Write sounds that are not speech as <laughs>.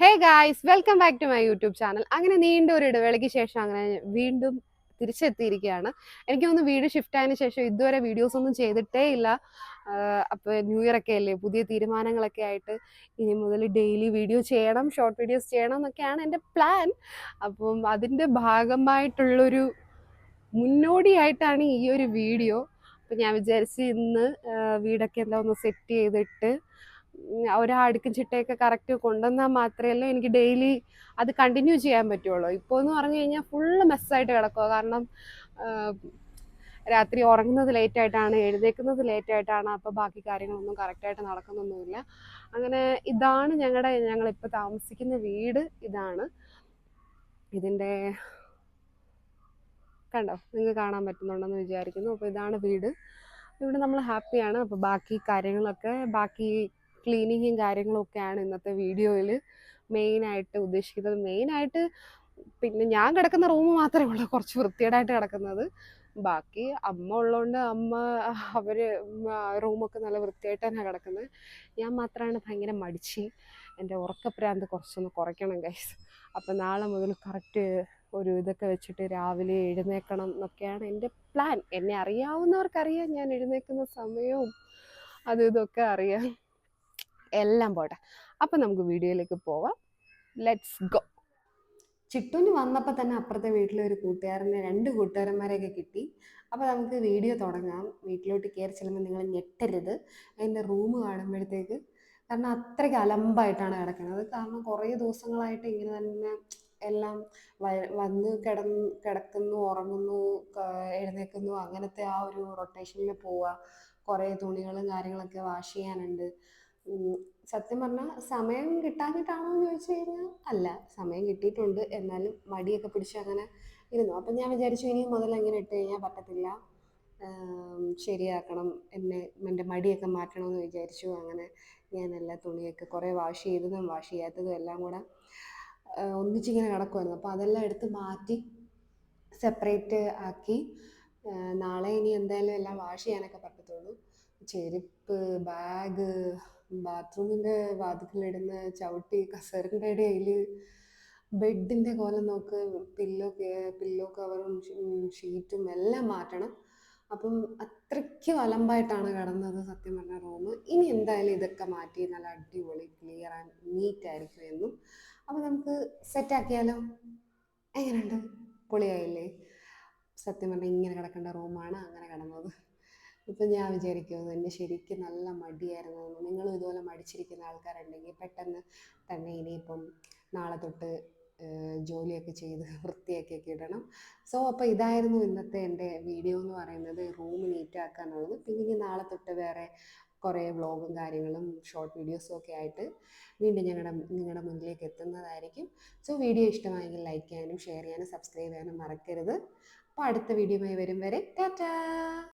Hey guys welcome back to my YouTube channel അങ്ങനെ നീണ്ട ഒരു ഇടവേളയ്ക്ക് ശേഷം അങ്ങനെ വീണ്ടും തിരിച്ചെത്തിയിരിക്കുകയാണ്. എനിക്ക് തോന്നുന്നു വീട് ഷിഫ്റ്റ് ആയതിനു ശേഷം ഇതുവരെ വീഡിയോസ് ഒന്നും ചെയ്തിട്ടേ ഇല്ല. അപ്പോൾ ന്യൂ ഇയർ ഒക്കെ അല്ലേ പുതിയ തീരുമാനങ്ങളൊക്കെ ആയിട്ട് ഇനി മുതൽ ഡെയിലി വീഡിയോ ചെയ്യണം ഷോർട്ട് വീഡിയോസ് ചെയ്യണം എന്നൊക്കെയാണ് എന്റെ പ്ലാൻ അപ്പം അതിന്റെ ഭാഗമായിട്ടുള്ളൊരു മുന്നോടിയായിട്ടാണ് ഈ ഒരു വീഡിയോ അപ്പം ഞാൻ വിചാരിച്ച് ഇന്ന് വീടൊക്കെ എല്ലാം ഒന്ന് സെറ്റ് ചെയ്തിട്ട് ഒരു അടുക്കും ചിട്ടയൊക്കെ കറക്റ്റ് കൊണ്ടുവന്നാൽ മാത്രമേ എനിക്ക് ഡെയിലി അത് കണ്ടിന്യൂ ചെയ്യാൻ പറ്റുള്ളൂ. ഇപ്പോൾ എന്ന് പറഞ്ഞു കഴിഞ്ഞാൽ ഫുള്ള് മെസ്സായിട്ട് കിടക്കുക കാരണം രാത്രി ഉറങ്ങുന്നത് ലേറ്റായിട്ടാണ് എഴുന്നേക്കുന്നത് ലേറ്റ് ആയിട്ടാണ് അപ്പോൾ ബാക്കി കാര്യങ്ങളൊന്നും കറക്റ്റായിട്ട് നടക്കുന്നൊന്നുമില്ല. അങ്ങനെ ഇതാണ് ഞങ്ങളുടെ ഞങ്ങളിപ്പോൾ താമസിക്കുന്ന വീട് ഇതാണ്. ഇതിന്റെ കണ്ടോ? നിങ്ങൾക്ക് കാണാൻ പറ്റുന്നുണ്ടെന്ന് വിചാരിക്കുന്നു. അപ്പോൾ ഇതാണ് വീട്. ഇവിടെ നമ്മൾ ഹാപ്പിയാണ് അപ്പോൾ ബാക്കി കാര്യങ്ങളൊക്കെ ബാക്കി ക്ലീനിങ്ങും കാര്യങ്ങളും ഒക്കെയാണ് ഇന്നത്തെ വീഡിയോയിൽ മെയിനായിട്ട് ഉദ്ദേശിക്കുന്നത്. മെയിനായിട്ട് പിന്നെ ഞാൻ കിടക്കുന്ന റൂം മാത്രമേ ഉള്ളൂ കുറച്ച് വൃത്തികേടായിട്ട് കിടക്കുന്നത്. ബാക്കി അമ്മ ഉള്ളതുകൊണ്ട് അമ്മ അവർ റൂമൊക്കെ നല്ല വൃത്തിയായിട്ട് തന്നെ കിടക്കുന്നത്. ഞാൻ മാത്രമാണ് ഭയങ്കര മടിച്ച് എന്റെ ഉറക്കപ്രാന്ത് കുറച്ചൊന്ന് കുറയ്ക്കണം ഗൈസ് അപ്പം നാളെ മുതൽ കറക്റ്റ് ഒരു ഇതൊക്കെ വെച്ചിട്ട് രാവിലെ എഴുന്നേക്കണം എന്നൊക്കെയാണ് എന്റെ പ്ലാൻ എന്നെ അറിയാവുന്നവർക്കറിയാം ഞാൻ എഴുന്നേക്കുന്ന സമയവും അതും ഇതൊക്കെ അറിയാം. എല്ലാം പോട്ടെ. അപ്പം നമുക്ക് വീഡിയോയിലേക്ക് പോവാം. ലെറ്റ്സ് ഗോ ചിട്ടുന് വന്നപ്പോൾ തന്നെ അപ്പുറത്തെ വീട്ടിലെ ഒരു കൂട്ടുകാരനെ രണ്ട് കൂട്ടുകാരന്മാരെയൊക്കെ കിട്ടി. അപ്പോൾ നമുക്ക് വീഡിയോ തുടങ്ങാം. വീട്ടിലോട്ട് കയറി ചെല്ലുമ്പോൾ നിങ്ങൾ ഞെട്ടരുത്. അതിന്റെ റൂം കാണുമ്പോഴത്തേക്ക് കാരണം അത്രയ്ക്ക് അലമ്പായിട്ടാണ് കിടക്കുന്നത്. കാരണം കുറേ ദിവസങ്ങളായിട്ട് ഇങ്ങനെ തന്നെ എല്ലാം വന്ന് കിടന്ന് കിടക്കുന്നു ഉറങ്ങുന്നു എഴുന്നേക്കുന്നു. അങ്ങനത്തെ ആ ഒരു റൊട്ടേഷനിൽ പോവുക കുറേ തുണികളും കാര്യങ്ങളൊക്കെ വാഷ് ചെയ്യാനുണ്ട്. സത്യം പറഞ്ഞാൽ സമയം കിട്ടാഞ്ഞിട്ടാണോ എന്ന് ചോദിച്ചു കഴിഞ്ഞാൽ അല്ല സമയം കിട്ടിയിട്ടുണ്ട്. എന്നാലും മടിയൊക്കെ പിടിച്ച് അങ്ങനെ ഇരുന്നു. അപ്പം ഞാൻ വിചാരിച്ചു ഇനി മുതൽ അങ്ങനെ ഇട്ട് കഴിഞ്ഞാൽ പറ്റത്തില്ല. ശരിയാക്കണം. എന്നെ എന്റെ മടിയൊക്കെ മാറ്റണമെന്ന് വിചാരിച്ചു. അങ്ങനെ ഞാൻ എല്ലാ തുണിയൊക്കെ കുറേ വാഷ് ചെയ്തതും വാഷ് ചെയ്യാത്തതും എല്ലാം കൂടെ ഒന്നിച്ചിങ്ങനെ കിടക്കുമായിരുന്നു അപ്പോൾ അതെല്ലാം എടുത്ത് മാറ്റി സെപ്പറേറ്റ് ആക്കി നാളെ ഇനി എന്തായാലും എല്ലാം വാഷ് ചെയ്യാനൊക്കെ പറ്റത്തുള്ളൂ. ചെരുപ്പ് ബാഗ് ബാത്റൂമിന്റെ വാതിക്കലിടുന്ന ചവിട്ടി കസേരന്റെ ഇടയിൽ ബെഡിന്റെ കോലം നോക്ക് പില്ലോ പില്ലോ കവറും ഷീറ്റും എല്ലാം മാറ്റണം. അപ്പം അത്രയ്ക്ക് വലമ്പായിട്ടാണ് കിടന്നത് സത്യം പറഞ്ഞ റൂം. ഇനി എന്തായാലും ഇതൊക്കെ മാറ്റി നല്ല അടിപൊളി ക്ലിയർ ആൻഡ് നീറ്റ് ആയിരിക്കും എന്നും. അപ്പം നമുക്ക് സെറ്റാക്കിയാലോ എങ്ങനെയുണ്ട്? പൊളിയായില്ലേ? സത്യം പറഞ്ഞാൽ ഇങ്ങനെ കിടക്കേണ്ട റൂമാണ് അങ്ങനെ കിടന്നത്. ഇപ്പം ഞാൻ വിചാരിക്കുന്നു എന്നെ ശരിക്കും നല്ല മടിയായിരുന്നു. നിങ്ങളും ഇതുപോലെ മടിച്ചിരിക്കുന്ന ആൾക്കാരുണ്ടെങ്കിൽ പെട്ടെന്ന് തന്നെ ഇനിയിപ്പം നാളെ തൊട്ട് ജോലിയൊക്കെ ചെയ്ത് <laughs> വൃത്തിയാക്കിയൊക്കെ ഇടണം. സോ അപ്പോൾ ഇതായിരുന്നു ഇന്നത്തെ എന്റെ വീഡിയോ എന്ന് പറയുന്നത്. റൂം നീറ്റാക്കാനുള്ളത് പിന്നെ ഇനി നാളെ തൊട്ട് വേറെ കുറേ വ്ളോഗും കാര്യങ്ങളും ഷോർട്ട് വീഡിയോസും ഒക്കെ ആയിട്ട് വീണ്ടും ഞങ്ങളുടെ നിങ്ങളുടെ മുന്നിലേക്ക് എത്തുന്നതായിരിക്കും. സോ വീഡിയോ ഇഷ്ടമായെങ്കിൽ ലൈക്ക് ചെയ്യാനും ഷെയർ ചെയ്യാനും സബ്സ്ക്രൈബ് ചെയ്യാനും മറക്കരുത്. അപ്പോൾ അടുത്ത വീഡിയോയുമായി വരും വരെ. ടാറ്റാ!